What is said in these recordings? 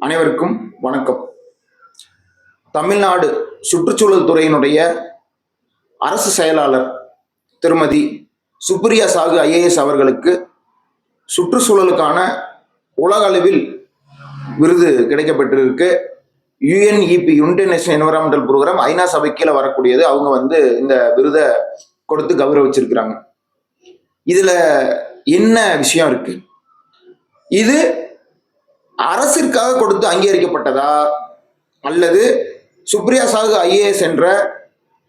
அனைவருக்கும் வணக்கம். தமிழ்நாடு சுற்றுச்சூழல் துறையினுடைய அரசு செயலாளர் திருமதி சுப்ரியா சாகு ஐஏஎஸ் அவர்களுக்கு சுற்றுச்சூழலுக்கான உலக அளவில் விருது கிடைக்கப்பட்டிருக்கு. UNEP United Nation Environmental Programme ஐநா சபை கீழே வரக்கூடியது. அவங்க வந்து இந்த விருதை கொடுத்து கௌரவிச்சிருக்கிறாங்க. இதுல என்ன விஷயம் இருக்கு? இது அரசிற்காக கொடுத்து அங்கீகரிக்கப்பட்டதா? அல்லது சுப்ரியா சாகு ஐஏஎஸ் என்ற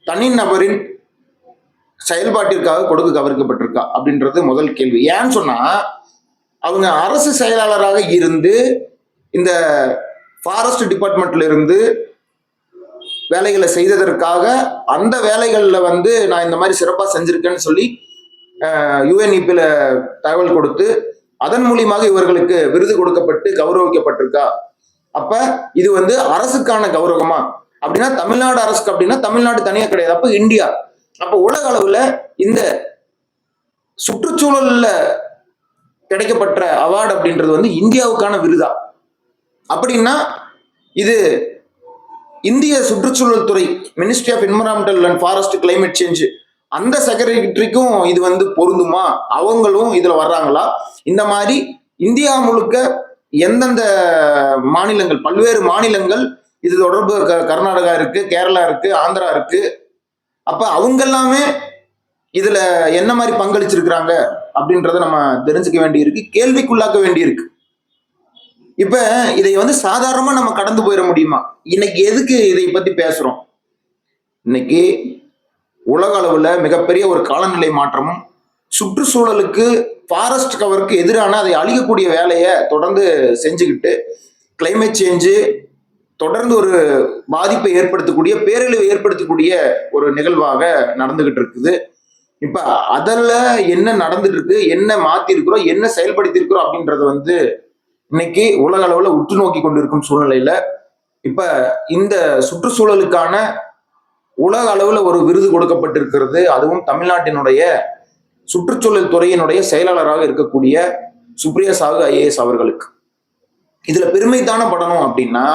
தனிநபரின் செயல்பாட்டிற்காக கொடுக்க கவனிக்கப்பட்டிருக்கா அப்படின்றது முதல் கேள்வி. ஏன்னு சொன்னா அவங்க அரசு செயலாளராக இருந்து இந்த ஃபாரஸ்ட் டிபார்ட்மெண்ட்ல இருந்து வேலைகளை செய்ததற்காக அந்த வேலைகளில் வந்து நான் இந்த மாதிரி சிறப்பாக செஞ்சிருக்கேன்னு சொல்லி யுஎன்இபியில் தகவல் கொடுத்து அதன் மூலியமாக இவர்களுக்கு விருது கொடுக்கப்பட்டு கௌரவிக்கப்பட்டிருக்கா? அப்ப இது வந்து அரசுக்கான கௌரவமா? அப்படின்னா தமிழ்நாடு அரசுக்கு அப்படின்னா தமிழ்நாடு தனியா கிடையாது அப்ப இந்தியா. அப்ப உலக அளவுல இந்த சுற்றுச்சூழல்ல கிடைக்கப்பட்ட அவார்டு அப்படின்றது வந்து இந்தியாவுக்கான விருதா? அப்படின்னா இது இந்திய சுற்றுச்சூழல் துறை ministry of environmental and forest climate change அந்த செக்ரட்டரிக்கும் இது வந்து பொருந்துமா? அவங்களும் இதுல வர்றாங்களா? இந்த மாதிரி இந்தியா முழுக்க எந்தெந்த மாநிலங்கள் பல்வேறு மாநிலங்கள் இது தொடர்பு க- கர்நாடகா இருக்கு கேரளா இருக்கு ஆந்திரா இருக்கு. அப்ப அவங்க எல்லாமே இதுல என்ன மாதிரி பங்களிச்சிருக்கிறாங்க அப்படின்றத நம்ம தெரிஞ்சுக்க வேண்டியிருக்கு கேள்விக்குள்ளாக்க வேண்டியிருக்கு. இப்ப இதை வந்து சாதாரணமா நம்ம கடந்து போயிட முடியுமா? இன்னைக்கு எதுக்கு இதை பத்தி பேசுறோம்? இன்னைக்கு உலக அளவுல மிகப்பெரிய ஒரு காலநிலை மாற்றமும் சுற்றுச்சூழலுக்கு ஃபாரஸ்ட் கவருக்கு எதிரான அதை அழிக்கக்கூடிய வேலையை தொடர்ந்து செஞ்சுக்கிட்டு கிளைமேட் சேஞ்சு தொடர்ந்து ஒரு பாதிப்பை ஏற்படுத்தக்கூடிய பேரழிவை ஏற்படுத்தக்கூடிய ஒரு நிகழ்வாக நடந்துகிட்டு இருக்குது. இப்ப அதில் என்ன நடந்துட்டு இருக்கு என்ன மாத்தி இருக்கிறோம் என்ன செயல்படுத்தி இருக்கிறோம் அப்படின்றத வந்து இன்னைக்கு உலக அளவுல உற்று நோக்கி கொண்டிருக்கும் சூழ்நிலையில இப்ப இந்த சுற்றுச்சூழலுக்கான உலக அளவில் ஒரு விருது கொடுக்கப்பட்டிருக்கிறது. அதுவும் தமிழ்நாட்டினுடைய சுற்றுச்சூழல் துறையினுடைய செயலாளராக இருக்கக்கூடிய சுப்ரியா சாகு ஐஏஎஸ் அவர்களுக்கு. இதுல பெருமை தானே படணும் அப்படின்னா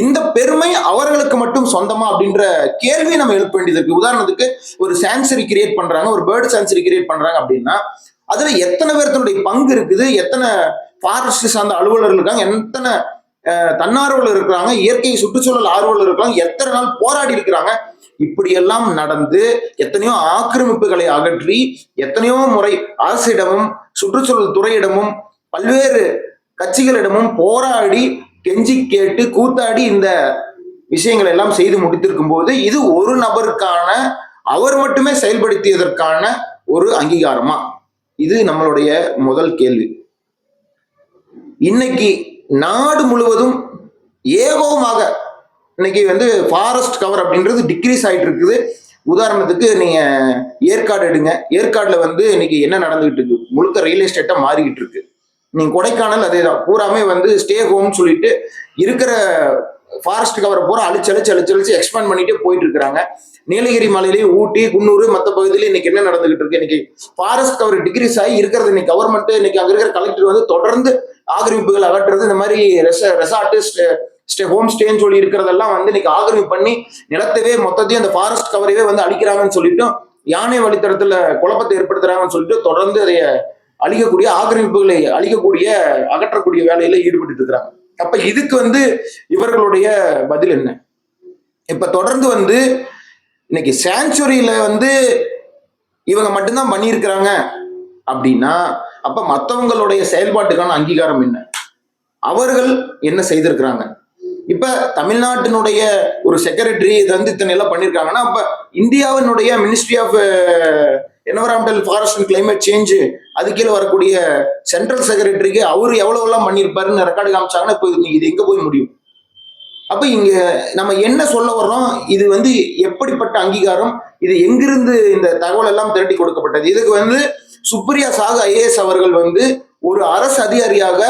இந்த பெருமை அவர்களுக்கு மட்டும் சொந்தமா அப்படின்ற கேள்வியை நம்ம எழுப்ப வேண்டியது இருக்கு உதாரணத்துக்கு ஒரு சான்சரி கிரியேட் பண்றாங்க ஒரு பேர்டு சான்சரி கிரியேட் பண்றாங்க அப்படின்னா அதுல எத்தனை பேர்த்தனுடைய பங்கு இருக்குது எத்தனை ஃபாரஸ்ட் சார்ந்த அலுவலர்கள் இருக்காங்க எத்தனை தன்னார்வலர் இருக்கிறாங்க இயற்கை சுற்றுச்சூழல் ஆர்வலர் இருக்காங்க எத்தனை நாள் போராடி இருக்கிறாங்க இப்படியெல்லாம் நடந்து எத்தனையோ ஆக்கிரமிப்புகளை அகற்றி எத்தனையோ முறை அரசிடமும் சுற்றுச்சூழல் துறையிடமும் பல்வேறு கட்சிகளிடமும் போராடி கெஞ்சி கேட்டு கூத்தாடி இந்த விஷயங்கள் எல்லாம் செய்து முடித்திருக்கும் போது இது ஒரு நபருக்கான அவர் மட்டுமே செயல்படுத்தியதற்கான ஒரு அங்கீகாரமா? இது நம்மளுடைய முதல் கேள்வி. இன்னைக்கு நாடு முழுவதும் ஏகோமாக இன்னைக்கு வந்து ஃபாரஸ்ட் கவர் அப்படின்றது டிக்ரீஸ் ஆகிட்டு இருக்குது. உதாரணத்துக்கு நீங்க ஏற்காடு எடுங்க. ஏற்காடுல வந்து இன்னைக்கு என்ன நடந்துகிட்டு இருக்கு? முழுக்க ரியல் எஸ்டேட்டா மாறிக்கிட்டு இருக்கு. நீங்க கொடைக்கானல் அதே தான் பூராமே வந்து ஸ்டே ஹோம்னு சொல்லிட்டு இருக்கிற ஃபாரஸ்ட் கவரை பூரா அழிச்சு அழிச்சு அழிச்சு அழிச்சு எக்ஸ்பேண்ட் பண்ணிட்டே போயிட்டு இருக்கிறாங்க. நீலகிரி மலையிலையும் ஊட்டி குன்னூர் மற்ற பகுதியில இன்னைக்கு என்ன நடந்துகிட்டு இருக்கு? இன்னைக்கு ஃபாரஸ்ட் கவர் டிகிரிஸ் ஆகி இருக்கிறது இன்னைக்கு கவர்மெண்ட் இன்னைக்கு அங்க இருக்கிற கலெக்டர் வந்து தொடர்ந்து ஆக்கிரமிப்புகள் அகற்றுறது இந்த மாதிரி ரெச ரெசார்ட் ஸ்டே ஹோம் ஸ்டேன்னு சொல்லி இருக்கிறதெல்லாம் வந்து இன்னைக்கு ஆக்கிரமிப்பு பண்ணி நிலத்தவே மொத்தத்தையும் அந்த ஃபாரஸ்ட் கவரையே வந்து அழிக்கிறாங்கன்னு சொல்லிட்டு யானை வழித்தடத்துல குழப்பத்தை ஏற்படுத்துறாங்கன்னு சொல்லிட்டு தொடர்ந்து அதை அழிக்கக்கூடிய ஆக்கிரமிப்புகளை அழிக்கக்கூடிய அகற்றக்கூடிய வேலையில ஈடுபட்டு இருக்கிறாங்க. அப்ப இதுக்கு வந்து இவர்களுடைய பதில் என்ன? இப்ப தொடர்ந்து வந்து இன்னைக்கு சாங்சுரியில வந்து இவங்க மட்டும்தான் பண்ணியிருக்கிறாங்க அப்படின்னா அப்ப மற்றவங்களுடைய செயல்பாட்டுக்கான அங்கீகாரம் என்ன? அவர்கள் என்ன செய்திருக்கிறாங்க? இப்ப தமிழ்நாட்டினுடைய ஒரு செக்ரட்டரி இது வந்து இத்தனை எல்லாம் பண்ணியிருக்காங்கன்னா அப்ப இந்தியாவினுடைய ministry of environmental forest and climate change அது கீழே வரக்கூடிய சென்ட்ரல் செக்ரட்டரிக்கு அவர் எவ்வளவு எல்லாம் பண்ணியிருப்பாருன்னு ரெக்கார்டு காமிச்சாங்கன்னா இப்போ இது இது எங்க போய் முடியும்? அப்ப இங்க நம்ம என்ன சொல்ல வர்றோம்? இது வந்து எப்படிப்பட்ட அங்கீகாரம்? இது எங்கிருந்து இந்த தகவல் எல்லாம் திரட்டி கொடுக்கப்பட்டது? இதுக்கு வந்து சுப்ரியா சாகு ஐஏஎஸ் அவர்கள் வந்து ஒரு அரசு அதிகாரியாக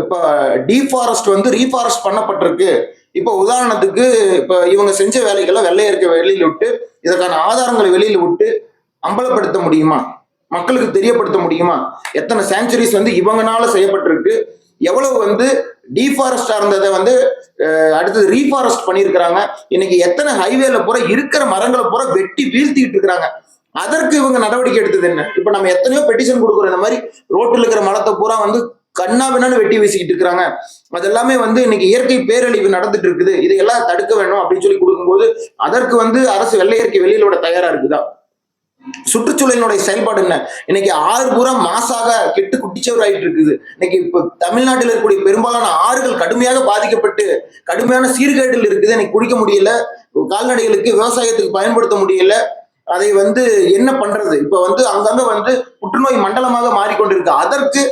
இப்ப டீஃபாரஸ்ட் வந்து ரீஃபாரஸ்ட் பண்ணப்பட்டிருக்கு. இப்ப உதாரணத்துக்கு இப்ப இவங்க செஞ்ச வேலைகளை வெள்ளையர்க்க வெளியில் விட்டு இதற்கான ஆதாரங்களை வெளியில் விட்டு அம்பலப்படுத்த முடியுமா? மக்களுக்கு தெரியப்படுத்த முடியுமா? எத்தனை சாங்சுரிஸ் வந்து இவங்கனால செய்யப்பட்டிருக்கு. எவ்வளவு வந்து டீஃபாரஸ்டா இருந்ததை வந்து அடுத்தது ரீஃபாரஸ்ட் பண்ணியிருக்கிறாங்க. இன்னைக்கு எத்தனை ஹைவேல பூரா இருக்கிற மரங்களை பூரா வெட்டி வீழ்த்திட்டு இருக்கிறாங்க. அதற்கு இவங்க நடவடிக்கை எடுத்தது என்ன? இப்ப நம்ம எத்தனையோ பெட்டிஷன் கொடுக்குறோம். இந்த மாதிரி ரோட்டில் இருக்கிற மரத்தை பூரா வந்து கண்ணா வேணாலும் வெட்டி வீசிக்கிட்டு இருக்கிறாங்க. அதெல்லாமே வந்து இன்னைக்கு இயற்கை பேரழிவு நடந்துட்டு இருக்குது. இதையெல்லாம் தடுக்க வேணும் அப்படின்னு சொல்லி கொடுக்கும்போது அதற்கு வந்து அரசு வெள்ளை இயற்கை வெளியில விட தயாரா இருக்குதா? சுற்றுச்சூழலினுடைய செயல்பாடு என்ன? இன்னைக்கு ஆறு பூரா மாசாக கெட்டு குட்டிச்சவர் ஆயிட்டு இருக்குது. இன்னைக்கு இப்ப தமிழ்நாட்டில் இருக்கக்கூடிய பெரும்பாலான ஆறுகள் கடுமையாக பாதிக்கப்பட்டு கடுமையான சீர்கேட்டில் இருக்குது. இன்னைக்கு குடிக்க முடியல. கால்நடைகளுக்கு விவசாயத்துக்கு பயன்படுத்த முடியல. அதை வந்து என்ன பண்றது? இப்ப வந்து அங்கங்க வந்து புற்றுநோய் மண்டலமாக மாறிக்கொண்டிருக்கு. அதற்கு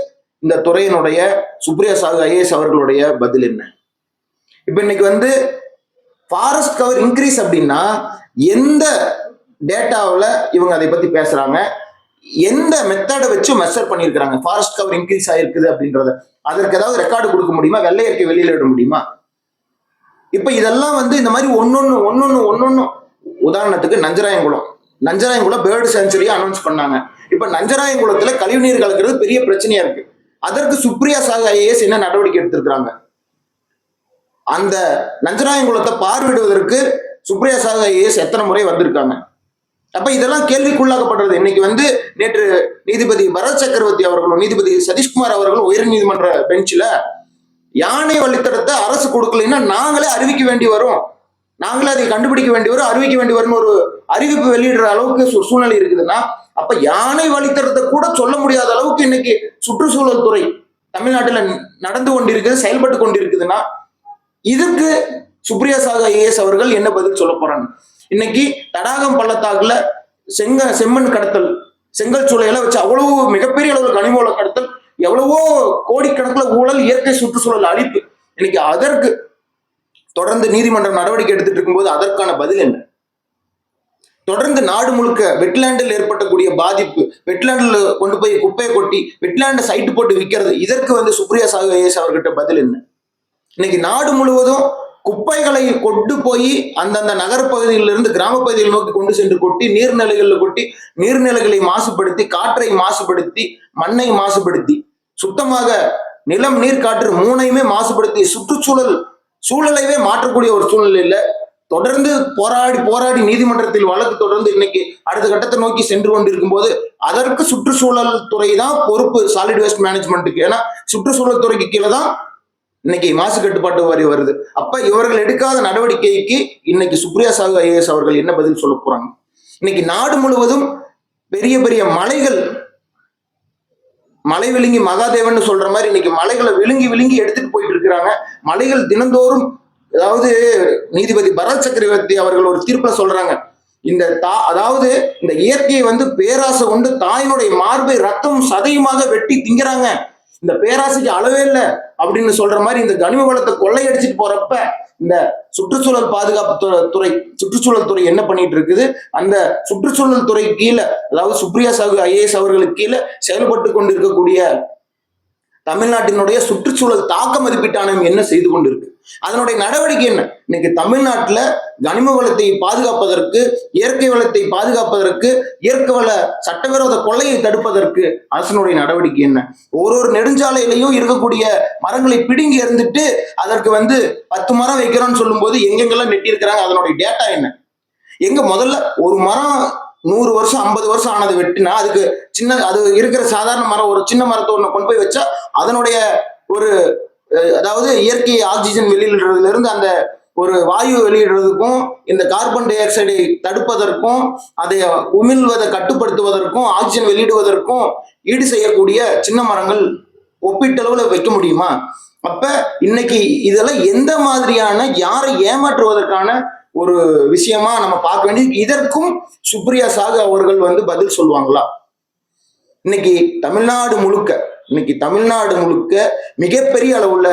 இந்த துறையினுடைய சுப்ரியா சாகு ஐஏஎஸ் அவர்களுடைய பதில் என்ன? இப்போ இன்னைக்கு வந்து ஃபாரஸ்ட் கவர் இன்க்ரீஸ் அப்படின்னா எந்த டேட்டாவில் இவங்க அதை பத்தி பேசுறாங்க? எந்த மெத்தடை வச்சு மெஷர் பண்ணியிருக்கிறாங்க? ஃபாரஸ்ட் கவர் இன்க்ரீஸ் ஆயிருக்குது அப்படின்றத. அதற்கு ஏதாவது ரெக்கார்டு கொடுக்க முடியுமா? வெள்ளை இயற்கை வெளியில விட முடியுமா? இப்ப இதெல்லாம் வந்து இந்த மாதிரி ஒன்னொன்னு ஒன்னொன்னு ஒன்னொன்னு. உதாரணத்துக்கு நஞ்சராயங்குளம். நஞ்சராயங்குளம் பேர்டு செஞ்சுரியா அனௌன்ஸ் பண்ணாங்க. இப்ப நஞ்சராயங்குளத்துல கழிவுநீர் கலக்கிறது பெரிய பிரச்சனையா இருக்கு. அதற்கு சுப்ரியா சாகு ஐஏஎஸ் என்ன நடவடிக்கை எடுத்திருக்கிறாங்க? அந்த நஞ்சராயங்குளத்தை பார்வையிடுவதற்கு சுப்ரியா சாகு ஐஏஎஸ் எத்தனை முறை வந்திருக்காங்க? அப்ப இதெல்லாம் கேள்விக்குள்ளாக்கப்படுறது இன்னைக்கு வந்து நேற்று நீதிபதி பரத் சக்கரவர்த்தி அவர்களும் நீதிபதி சதீஷ்குமார் அவர்களும் உயர் நீதிமன்ற பெஞ்சில் யானை வழித்தடத்தை அரசு கொடுக்கலைன்னா நாங்களே அறிவிக்க வேண்டி வரும். நாங்களே அதை கண்டுபிடிக்க வேண்டி வரும் அறிவிக்க வேண்டி வரும்னு ஒரு அறிவிப்பு வெளியிடுற அளவுக்கு சூழ்நிலை இருக்குதுன்னா அப்ப யானை வழித்தரத்தை கூட சொல்ல முடியாத அளவுக்கு இன்னைக்கு சுற்றுச்சூழல் துறை தமிழ்நாட்டில் நடந்து கொண்டிருக்குது செயல்பட்டு கொண்டிருக்குதுன்னா இதுக்கு சுப்ரியா சாகா ஐஏஎஸ் அவர்கள் என்ன பதில் சொல்ல போறாங்க? இன்னைக்கு தடாகம் பள்ளத்தாக்குல செங்க செம்மண் கடத்தல் செங்கல் சூளையெல்லாம் வச்சு அவ்வளவு மிகப்பெரிய அளவில் கனிமூல கடத்தல் எவ்வளவோ கோடிக்கணக்கில் ஊழல் இயற்கை சுற்றுச்சூழல் அழிப்பு. இன்னைக்கு அதற்கு தொடர்ந்து நீதிமன்றம் நடவடிக்கை எடுத்துட்டு இருக்கும்போது அதற்கான பதில் என்ன? தொடர்ந்து நாடு முழுக்க வெட்லாண்டில் ஏற்பட்டக்கூடிய பாதிப்பு வெட்லாண்டில் கொண்டு போய் குப்பையை கொட்டி வெட்லாண்டை சைட்டு போட்டு விற்கிறது இதற்கு வந்து சுப்ரியா சாகு ஐஏஎஸ் அவர்கிட்ட பதில் என்ன? இன்னைக்கு நாடு முழுவதும் குப்பைகளை கொண்டு போய் அந்தந்த நகரப்பகுதியிலிருந்து கிராம நோக்கி கொண்டு சென்று கொட்டி நீர்நிலைகளில் கொட்டி நீர்நிலைகளை மாசுபடுத்தி காற்றை மாசுபடுத்தி மண்ணை மாசுபடுத்தி சுத்தமாக நிலம் நீர் காற்று மூணையுமே மாசுபடுத்தி சுற்றுச்சூழல் சூழ்நிலையவே மாற்றக்கூடிய ஒரு சூழ்நிலையில தொடர்ந்து போராடி போராடி நீதிமன்றத்தில் வழக்கு தொடர்ந்து இன்னைக்கு அடுத்த கட்டத்தை நோக்கி சென்று கொண்டிருக்கும் போது அதற்கு சுற்றுச்சூழல் துறை தான் பொறுப்பு சாலிட் வேஸ்ட் மேனேஜ்மெண்ட்டுக்கு ஏன்னா சுற்றுச்சூழல் துறைக்கு கீழே தான் இன்னைக்கு மாசு கட்டுப்பாட்டு வரி வருது. அப்ப இவர்கள் எடுக்காத நடவடிக்கைக்கு இன்னைக்கு சுப்ரியா சாகு ஐஏஎஸ் அவர்கள் என்ன பதில் சொல்ல போறாங்க? இன்னைக்கு நாடு முழுவதும் பெரிய பெரிய மலைகள் மலை விழுங்கி மகாதேவன் சொல்ற மாதிரி இன்னைக்கு மலைகளை விழுங்கி விழுங்கி எடுத்துட்டு போயிட்டு இருக்கிறாங்க. மலைகள் தினந்தோறும் அதாவது நீதிபதி பரத் சக்கரவர்த்தி அவர்கள் ஒரு தீர்ப்பை சொல்றாங்க. இந்த தா அதாவது இந்த இயற்கையை வந்து பேராசை கொண்டு தாயினுடைய மார்பை ரத்தம் சதையுமாக வெட்டி திங்கிறாங்க. இந்த பேராசைக்கு அளவே இல்லை அப்படின்னு சொல்ற மாதிரி இந்த கனிம வளத்தை கொள்ளையடிச்சிட்டு போறப்ப இந்த சுற்றுச்சூழல் பாதுகாப்பு துறை சுற்றுச்சூழல் துறை என்ன பண்ணிட்டு இருக்குது? அந்த சுற்றுச்சூழல் துறை கீழே அதாவது சுப்ரியா சாகு ஐஏஎஸ் அவர்களுக்கு கீழே செயல்பட்டு கொண்டிருக்கக்கூடிய தமிழ்நாட்டினுடைய சுற்றுச்சூழல் தாக்க மதிப்பீட்டானம் என்ன செய்து கொண்டிருக்கு? அதனுடைய நடவடிக்கை என்ன? இன்னைக்கு தமிழ்நாட்டில் கனிம வளத்தை பாதுகாப்பதற்கு இயற்கை வளத்தை பாதுகாப்பதற்கு இயற்கை வள சட்டவிரோத கொள்ளையை தடுப்பதற்கு அரசனுடைய நடவடிக்கை என்ன? ஒரு ஒரு நெடுஞ்சாலையிலையும் இருக்கக்கூடிய மரங்களை பிடுங்கி இருந்துட்டு அதற்கு வந்து பத்து மரம் வைக்கிறோம்னு சொல்லும்போது எங்கெங்கெல்லாம் நெட்டியிருக்கிறாங்க அதனுடைய டேட்டா என்ன? எங்க முதல்ல ஒரு மரம் நூறு வருஷம் ஐம்பது வருஷம் ஆனது வெட்டினா அதுக்கு சின்ன அது இருக்கிற சாதாரண மரம் ஒரு சின்ன மரத்தை ஒன்று கொண்டு போய் வச்சா அதனுடைய ஒரு அதாவது இயற்கை ஆக்சிஜன் வெளியிடுறதுல இருந்து அந்த ஒரு வாயு வெளியிடுறதுக்கும் இந்த கார்பன் டை ஆக்சைடை தடுப்பதற்கும் அதை உமிழ்வதை கட்டுப்படுத்துவதற்கும் ஆக்சிஜன் வெளியிடுவதற்கும் ஈடு செய்யக்கூடிய சின்ன மரங்கள் ஒப்பீட்டளவுல வைக்க முடியுமா? அப்ப இன்னைக்கு இதெல்லாம் எந்த மாதிரியான யாரை ஏமாற்றுவதற்கான ஒரு விஷயமா நம்ம பார்க்க வேண்டியது? இதற்கும் சுப்ரியா சாகு அவர்கள் வந்து பதில் சொல்லுவாங்களா? இன்னைக்கு தமிழ்நாடு முழுக்க இன்னைக்கு தமிழ்நாடு முழுக்க மிகப்பெரிய அளவுல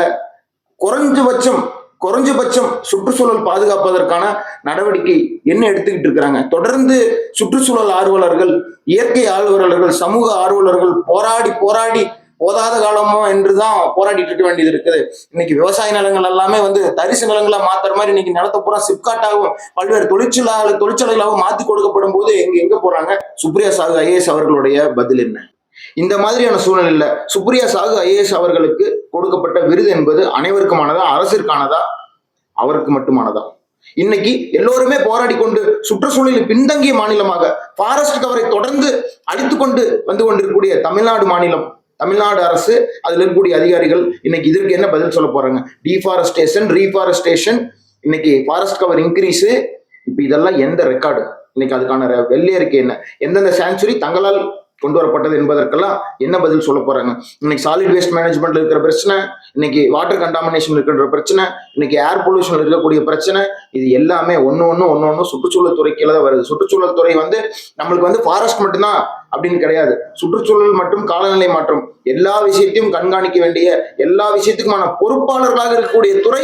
குறைஞ்சபட்சம் குறைஞ்சபட்சம் சுற்றுச்சூழல் பாதுகாப்பதற்கான நடவடிக்கை என்ன எடுத்துக்கிட்டு இருக்கிறாங்க? தொடர்ந்து சுற்றுச்சூழல் ஆர்வலர்கள் இயற்கை ஆர்வலர்கள் சமூக ஆர்வலர்கள் போராடி போராடி போதாத காலமோ என்றுதான் போராடிட்டு இருக்க வேண்டியது இருக்குது. இன்னைக்கு விவசாய நிலங்கள் எல்லாமே வந்து தரிசு நிலங்களா மாத்துற மாதிரி இன்னைக்கு நிலத்தை பூரா சிப்காட்டாகவும் பல்வேறு தொழிற்சாலை தொழிற்சாலைகளாகவும் மாத்தி கொடுக்கப்படும் போது எங்க எங்க போறாங்க? சுப்ரியா சாகு ஐஏஎஸ் அவர்களுடைய பதில் என்ன? இந்த மாதிரியான சூழ்நிலையில சுப்ரியா சாகு ஐஏஎஸ் அவர்களுக்கு கொடுக்கப்பட்ட விருது என்பது அனைவருக்குமானதா அரசிற்கானதா? அவருக்கு மட்டுமானதா? இன்னைக்கு எல்லோருமே போராடி கொண்டு சுற்றுச்சூழலில் பின்தங்கிய மாநிலமாக ஃபாரஸ்ட் கவரை தொடர்ந்து அடித்துக்கொண்டு வந்து கொண்டிருக்கக்கூடிய தமிழ்நாடு மாநிலம் தமிழ்நாடு அரசு அதுல இருக்கக்கூடிய அதிகாரிகள் இன்னைக்கு இதற்கு என்ன பதில் சொல்ல போறாங்க? டிஃபாரஸ்டேஷன் ரீஃபாரஸ்டேஷன் இன்னைக்கு ஃபாரஸ்ட் கவர் இன்க்ரீஸ் இப்போ இதெல்லாம் எந்த ரெக்கார்டு இன்னைக்கு அதுக்கான வெள்ளையருக்கு வெள்ளை அறிக்கை என்ன? எந்தெந்த சாங்சுரி தங்களால் கொண்டு வரப்பட்டது என்பதற்கெல்லாம் என்ன பதில் சொல்ல போறாங்க? இன்னைக்கு சாலிட் வேஸ்ட் மேனேஜ்மெண்ட்ல இருக்கிற பிரச்சனை இன்னைக்கு வாட்டர் கண்டாமினேஷன் இருக்கின்ற பிரச்சனை இன்னைக்கு ஏர் பொல்யூஷன் இருக்கக்கூடிய பிரச்சனை இது எல்லாமே ஒன்று ஒன்று ஒன்று ஒன்று சுற்றுச்சூழல் துறை கீழே தான் வருது. சுற்றுச்சூழல் துறை வந்து நம்மளுக்கு வந்து ஃபாரஸ்ட் மட்டும்தான் அப்படின்னு கிடையாது. சுற்றுச்சூழல் மற்றும் காலநிலை மாற்றம். எல்லா விஷயத்தையும் கண்காணிக்க வேண்டிய எல்லா விஷயத்துக்குமான பொறுப்பாளர்களாக இருக்கக்கூடிய துறை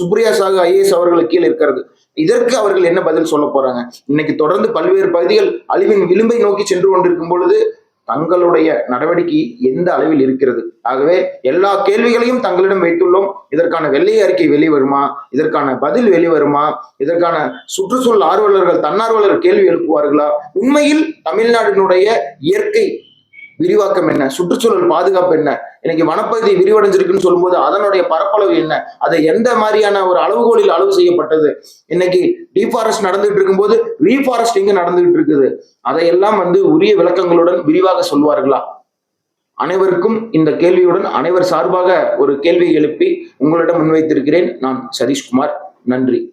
சுப்ரியா சாகு ஐஏஎஸ் அவர்களுக்கு கீழே இருக்கிறது. இதற்கு அவர்கள் என்ன பதில் சொல்ல போறாங்க? இன்னைக்கு தொடர்ந்து பல்வேறு பகுதிகள் அழிவின் விளிம்பை நோக்கி சென்று கொண்டிருக்கும் பொழுது தங்களுடைய நடவடிக்கை எந்த அளவில் இருக்கிறது? ஆகவே எல்லா கேள்விகளையும் தங்களிடம் வைத்துள்ளோம். இதற்கான வெள்ளை அறிக்கை வெளிவருமா? இதற்கான பதில் வெளிவருமா? இதற்கான சுற்றுச்சூழல் ஆர்வலர்கள் தன்னார்வலர்கள் கேள்வி எழுப்புவார்களா? உண்மையில் தமிழ்நாட்டினுடைய இயற்கை விரிவாக்கம் என்ன? சுற்றுச்சூழல் பாதுகாப்பு என்ன? இன்னைக்கு வனப்பகுதி விரிவடைஞ்சிருக்குன்னு சொல்லும்போது அதனுடைய பரப்பளவு என்ன? அதை எந்த மாதிரியான ஒரு அளவுகோலில் அளவு செய்யப்பட்டது? இன்னைக்கு டீஃபாரஸ்ட் நடந்துகிட்டு இருக்கும்போது ரீஃபாரஸ்ட் இங்க நடந்துகிட்டு இருக்குது. அதையெல்லாம் வந்து உரிய விளக்கங்களுடன் விரிவாக சொல்வார்களா? அனைவருக்கும் இந்த கேள்வியுடன் அனைவர் சார்பாக ஒரு கேள்வி எழுப்பி உங்களிடம் முன்வைத்திருக்கிறேன். நான் சதீஷ்குமார். நன்றி.